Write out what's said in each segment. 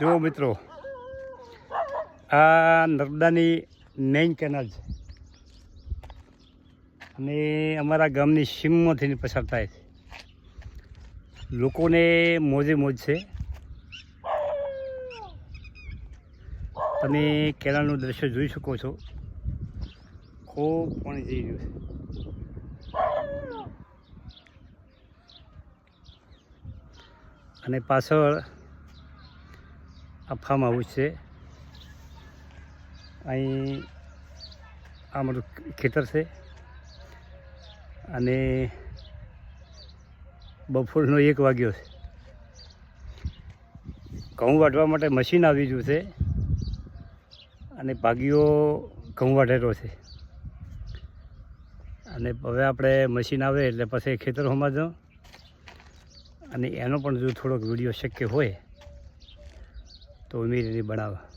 જુઓ મિત્રો, આ નર્મદાની મેઇન કેનાલ છે. અને અમારા ગામની સીમમાંથી પસાર થાય છે. લોકોને મોજે મોજ છે. તમે કેનાલનું દ્રશ્ય જોઈ શકો છો. ખૂબ પાણી જઈ રહ્યું છે. અને પાછળ આ આવ્યું છે. અહીં આ મારું ખેતર છે. અને બપોરનો એક વાગ્યો છે. ઘઉં વાઢવા માટે મશીન આવી ગયું છે અને ભાગીઓ ઘઉં વાઢેલો છે. અને હવે આપણે મશીન આવે એટલે પછી ખેતરોમાં જાઉં. અને એનો પણ જો થોડોક વીડિયો શક્ય હોય તો ઉમેરીને બનાવવા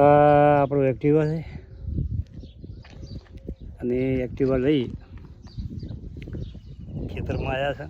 આપણું એક્ટિવા છે. અને એક્ટિવા લઈ ખેતરમાં આવ્યા છે.